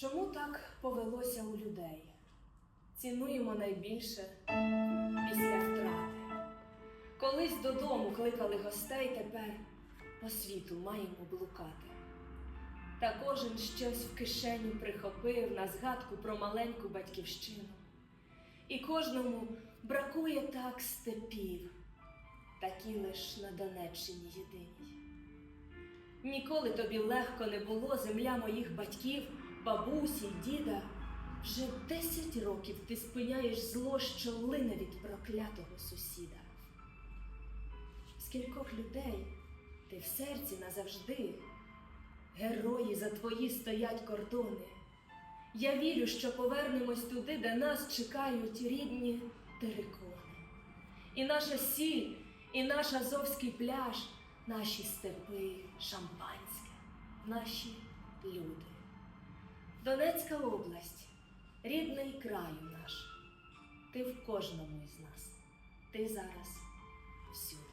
Чому так повелося у людей? Цінуємо найбільше після втрати. Колись додому кликали гостей, тепер по світу маємо блукати. Та кожен щось в кишеню прихопив на згадку про маленьку батьківщину. І кожному бракує так степів, такі лиш на Донеччині єдиній. Ніколи тобі легко не було земля моїх батьків, бабусі, діда. Вже десять років ти спиняєш зло, що лине від проклятого сусіда. Скількох людей ти в серці назавжди, герої за твої стоять кордони. Я вірю, що повернемось туди, де нас чекають рідні терикони. І наша сіль, і наш азовський пляж, наші степи, шампанське, наші люди. Донецька область, рідний краю наш. Ти в кожному із нас. Ти зараз всюди.